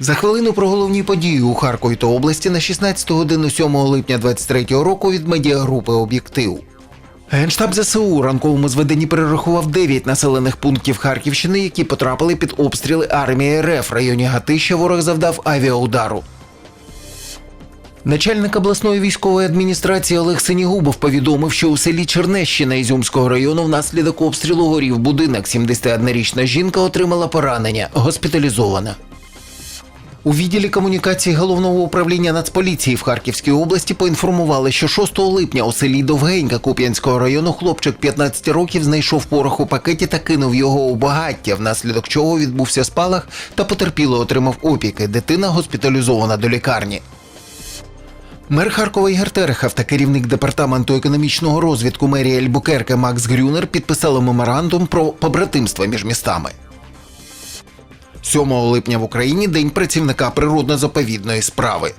За хвилину про головні події у Харкові та області на 16 годину 7 липня 23 року від медіагрупи Об'єктив. Генштаб ЗСУ у ранковому зведенні перерахував 9 населених пунктів Харківщини, які потрапили під обстріли армії РФ. В районі Гатища ворог завдав авіаудару. Начальник обласної військової адміністрації Олег Синігубов повідомив, що у селі Чернещина Ізюмського району внаслідок обстрілу горів будинок. 71-річна жінка отримала поранення, госпіталізована. У відділі комунікації головного управління Нацполіції в Харківській області поінформували, що 6 липня у селі Довгенька Куп'янського району хлопчик 15 років знайшов порох у пакеті та кинув його у багаття, внаслідок чого відбувся спалах та потерпіло отримав опіки. Дитина госпіталізована до лікарні. Мер Харкова Ігор Терехов та керівник департаменту економічного розвитку мерії Ельбукерке Макс Грюнер підписали меморандум про побратимство між містами. 7 липня в Україні День працівника природно-заповідної справи.